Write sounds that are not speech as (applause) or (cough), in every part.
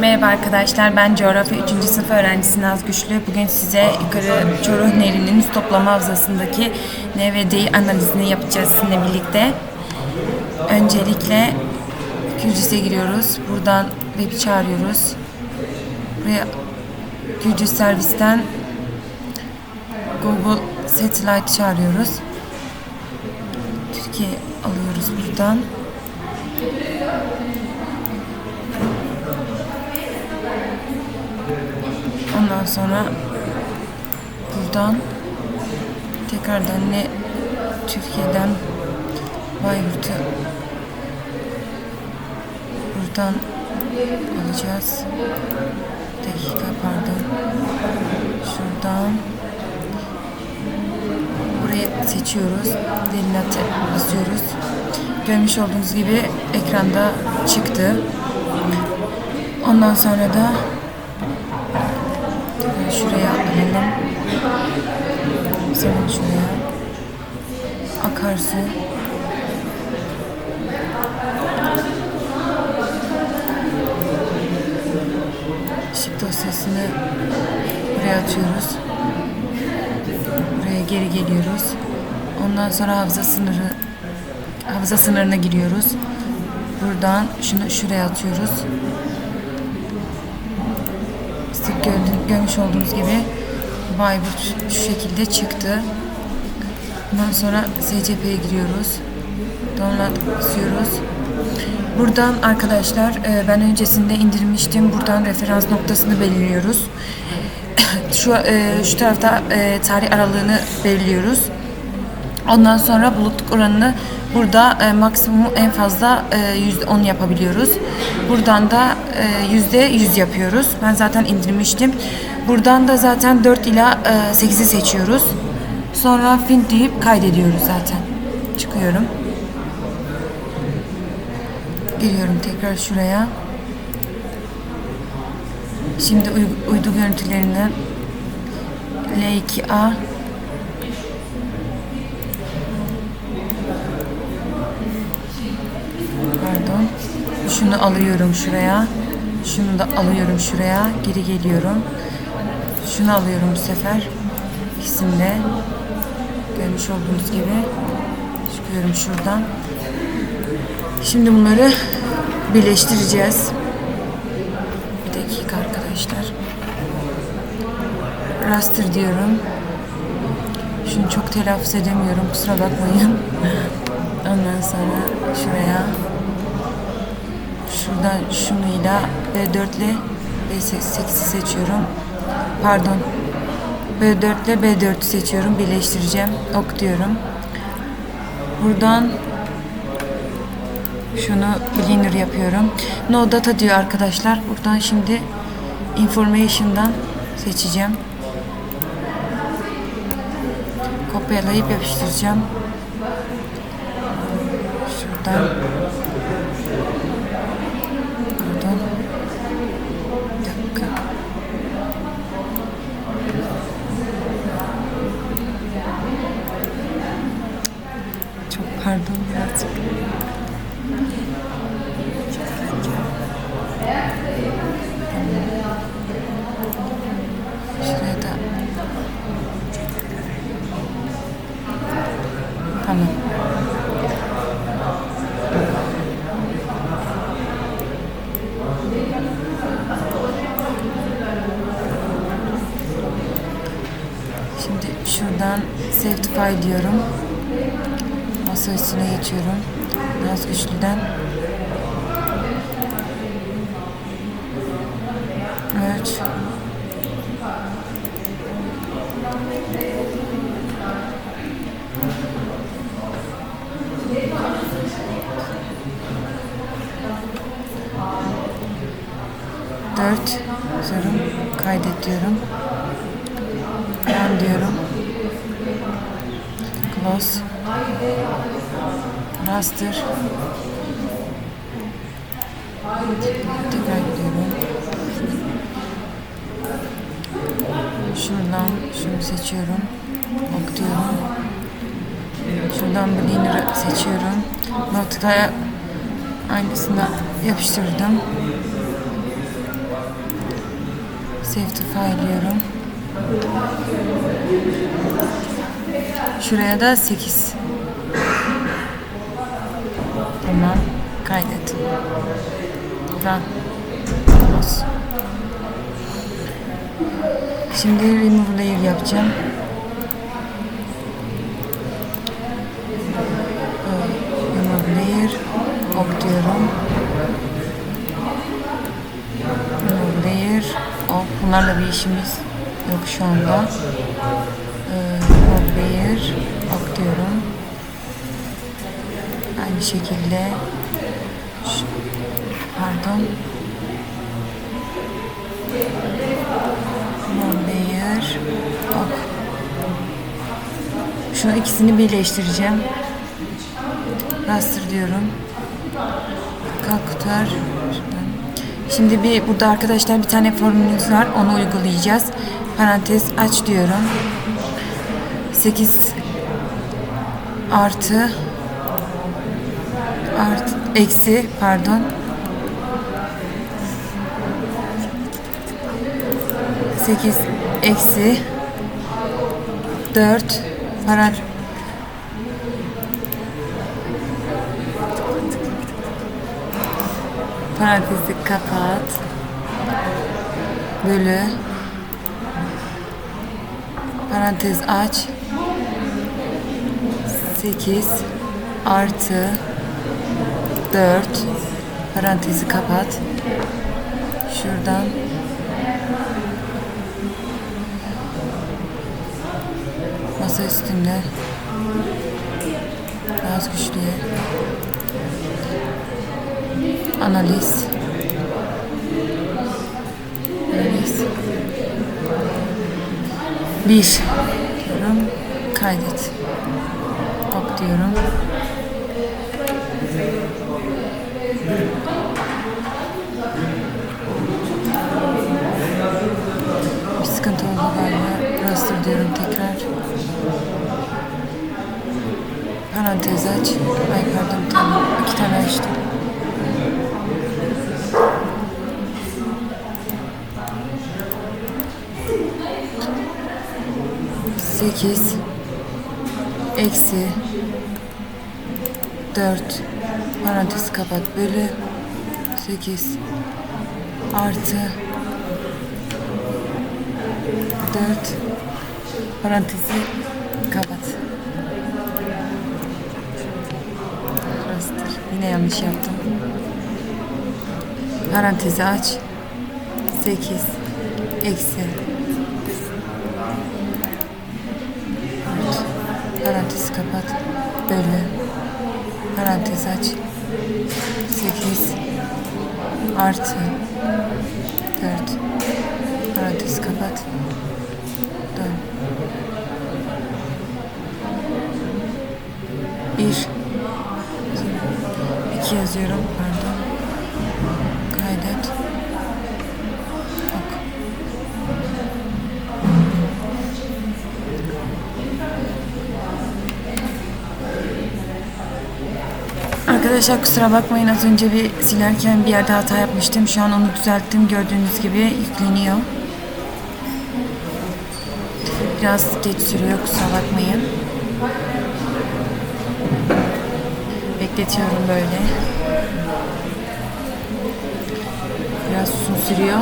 Merhaba arkadaşlar, ben coğrafya 3. sınıf öğrencisi Naz Güçlü. Bugün size yukarı Çoruh Nehri'nin su toplama havzasındaki ne ve değil analizini yapacağız sizinle birlikte. Öncelikle QGIS'e giriyoruz. Buradan web çağırıyoruz. Buraya QGIS servisten Google Satellite çağırıyoruz. Türkiye alıyoruz buradan. Ondan sonra buradan tekrardan ne Türkiye'den Bayburt'u buradan alacağız. Dakika pardon. Şuradan buraya seçiyoruz. Delineate basıyoruz. Görmüş olduğunuz gibi ekranda çıktı. Ondan sonra da şuraya alalım. Sonra şuraya. Akarsu. Işık dosyasını buraya atıyoruz. Buraya geri geliyoruz. Ondan sonra havza sınırı havza sınırına giriyoruz. Buradan şunu şuraya atıyoruz. Görmüş olduğunuz gibi Bayburt şu şekilde çıktı. Bundan sonra SCP'ye giriyoruz. Download basıyoruz. Buradan arkadaşlar e, ben öncesinde indirmiştim. Buradan referans noktasını belirliyoruz. (coughs) şu e, şu tarafta e, tarih aralığını belirliyoruz. Ondan sonra bulutluk oranını burada e, maksimum en fazla e, yüzde 10 yapabiliyoruz. Buradan da e, yüzde 100 yapıyoruz. Ben zaten indirmiştim. Buradan da zaten 4 ila e, 8'i seçiyoruz. Sonra fin deyip kaydediyoruz zaten. Çıkıyorum. Geliyorum tekrar şuraya. Şimdi uydu görüntülerinden L2A Pardon. Şunu alıyorum şuraya. Şunu da alıyorum şuraya. Geri geliyorum. Şunu alıyorum bu sefer. İkisini. Görmüş olduğunuz gibi. Çıkıyorum şuradan. Şimdi bunları birleştireceğiz. Bir dakika arkadaşlar. Raster diyorum. Şunu çok telaffuz edemiyorum. Kusura bakmayın. (laughs) Ondan sonra şuraya şuradan şunuyla B4 ile B8'i seçiyorum. Pardon. B4 ile B4'ü seçiyorum. Birleştireceğim. Ok diyorum. Buradan şunu cleaner yapıyorum. No data diyor arkadaşlar. Buradan şimdi information'dan seçeceğim. Kopyalayıp yapıştıracağım. Şuradan. Buradan. Bir dakika. Çok birazcık. Şuraya. Tamam. Şimdi şuradan save to diyorum. Masa üstüne geçiyorum. Biraz güçlüden. Merge. Dört diyorum. Kaydet diyorum. Run diyorum. Close. Raster. Tekrar gidiyorum. Şuradan şunu seçiyorum. Ok diyorum. Şuradan Bleener'ı seçiyorum. Noktaya aynısını yapıştırdım. Save to file diyorum. Şuraya da 8. Tamam. Kaydet. Run. Şimdi remove layer yapacağım. Remove layer. Ok diyorum. Remove layer. Ok. Bunlarla bir işimiz yok şu anda. Ok diyorum. Aynı şekilde pardon layer. Ok. Şu ikisini birleştireceğim. Raster diyorum. Kalkutar. Şimdi bir burada arkadaşlar bir tane formülümüz var. Onu uygulayacağız. Parantez aç diyorum. 8 artı artı eksi pardon. 8 eksi 4 parantez parantezi kapat. Bölü. Parantez aç 8 artı 4 parantezi kapat. Şuradan. Masa üstünde. Biraz güçlüye analiz. Analiz. Bir. Diyorum. Kaydet ok diyorum bir sıkıntı oldu galiba. Raster diyorum tekrar. Parantez aç. Ay pardon tane iki tane açtım. Sekiz. Eksi dört parantez kapat bölü sekiz artı dört parantezi kapat. Raster. Yine yanlış yaptım. Parantezi aç. Sekiz eksi dört parantezi kapat. Bölü parantez aç. Sekiz artı dört parantez kapat. Dön. Bir. İki yazıyorum pardon. Arkadaşlar kusura bakmayın az önce bir silerken bir yerde hata yapmıştım. Şu an onu düzelttim. Gördüğünüz gibi yükleniyor. Biraz geç sürüyor kusura bakmayın. Bekletiyorum böyle. Biraz uzun sürüyor.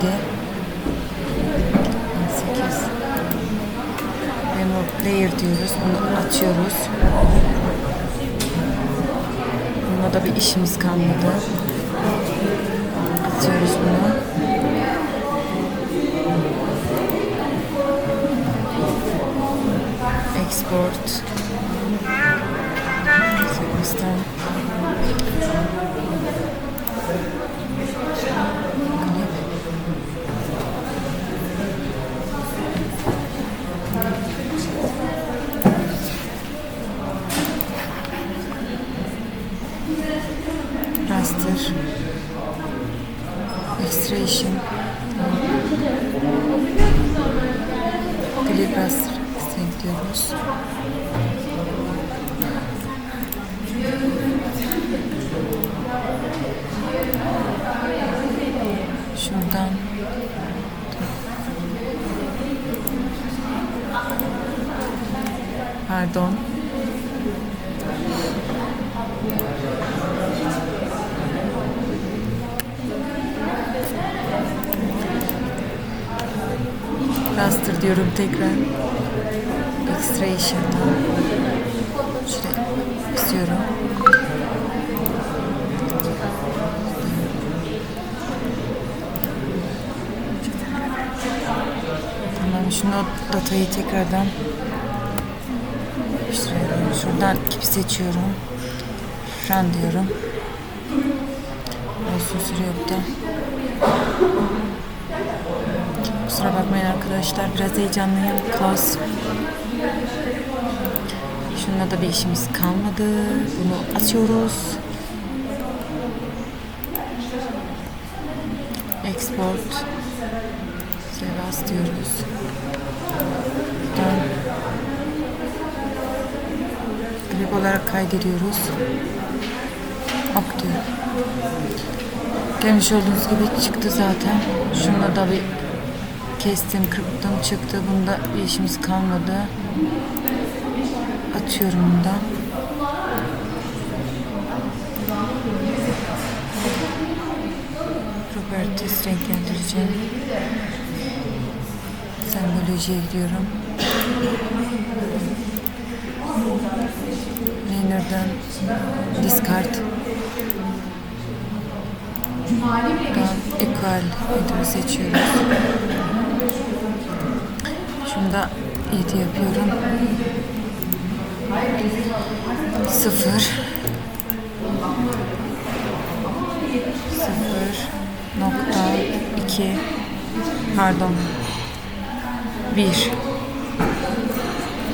Gördüğünüz gibi indi. 8 Remote player diyoruz. Onu açıyoruz. Bunda da bir işimiz kalmadı. Açıyoruz bunu. Export. Sırbistan. Raster. Extraction. Glibras strength diyoruz. Şuradan Pardon. Raster diyorum tekrar. Extration'dan. Şöyle istiyorum. Tamam şunu datayı tekrardan yapıştırıyorum. Şuradan kipi seçiyorum. Run diyorum. Olsun süre yok da. Kusura bakmayın arkadaşlar. Biraz heyecanlıyım. Klas. Şununla da bir işimiz kalmadı. Bunu atıyoruz. Export. Save as diyoruz. Buradan Grip olarak kaydediyoruz. Ok diyor. Görmüş olduğunuz gibi çıktı zaten. Şunu da bir kestim, kırptım, çıktı. Bunda bir işimiz kalmadı. Atıyorum bunu da. Properties renklendireceğim. Sembolojiye gidiyorum. Render'dan discard. Buradan equal seçiyoruz. Şunu da 7 yapıyorum. 0 0 nokta 2 pardon 1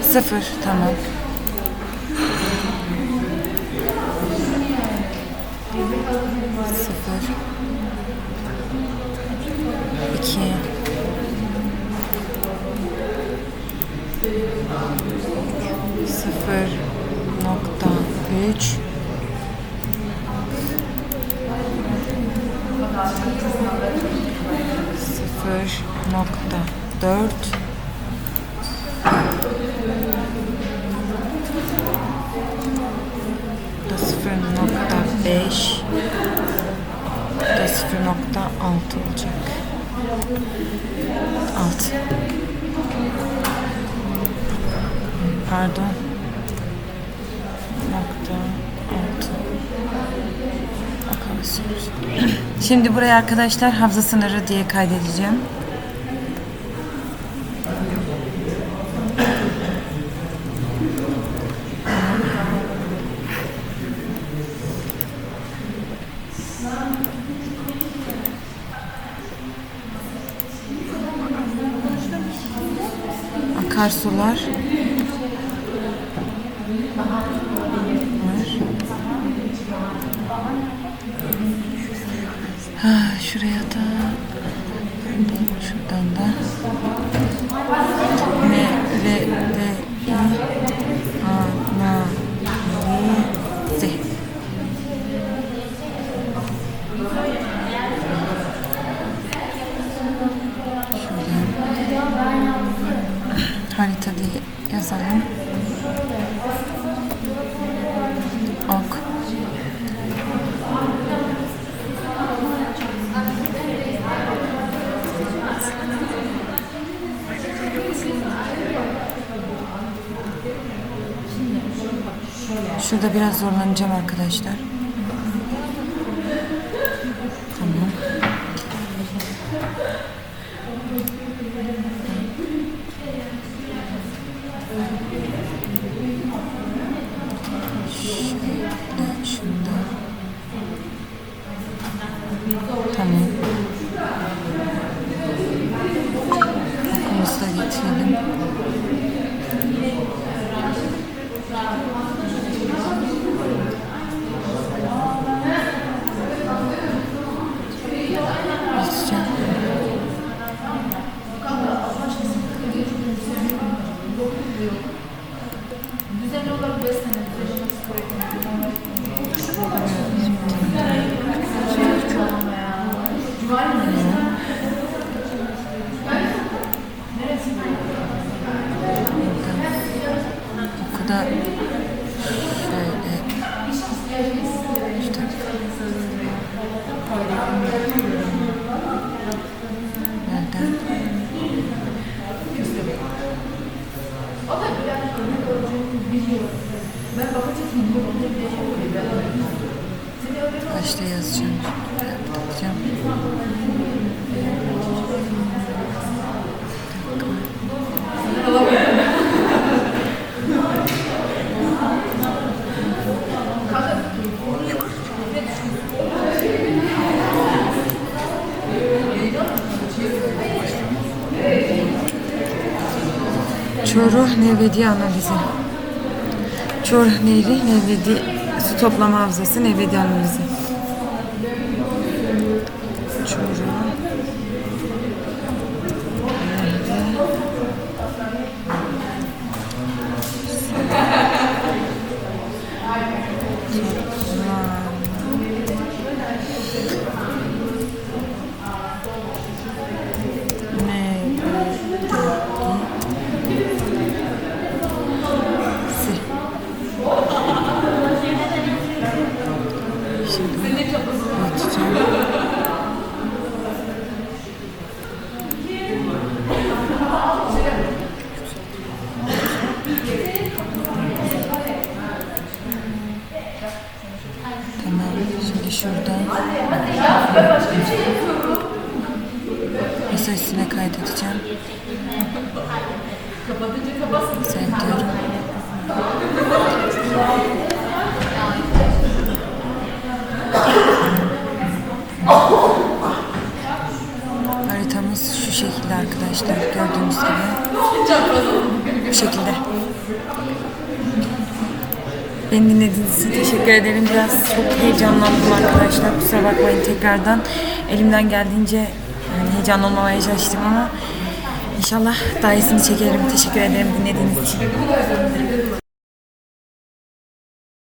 0 tamam. Sıfır. İki. Sıfır nokta üç. Sıfır nokta dört. da 0.5 da 0.6 olacak. 6 Pardon. Nokta 6 Akasıyoruz. Şimdi buraya arkadaşlar hafıza sınırı diye kaydedeceğim. Akarsular. Var. Ha, şuraya da şuradan da ne ve ve i a na li z Şuradan harita diye yazalım. Ok. Şurada biraz zorlanacağım arkadaşlar. Çoruh Nevedi analizi. Çoruh Nehri Nevedi su toplama havzası Nevedi analizi. Arkadaşlar. Gördüğünüz gibi. Bu şekilde. Beni dinlediğiniz için teşekkür ederim. Biraz çok heyecanlandım arkadaşlar. Kusura bakmayın tekrardan. Elimden geldiğince yani heyecanlanmamaya çalıştım ama inşallah daha iyisini çekerim. Teşekkür ederim dinlediğiniz için.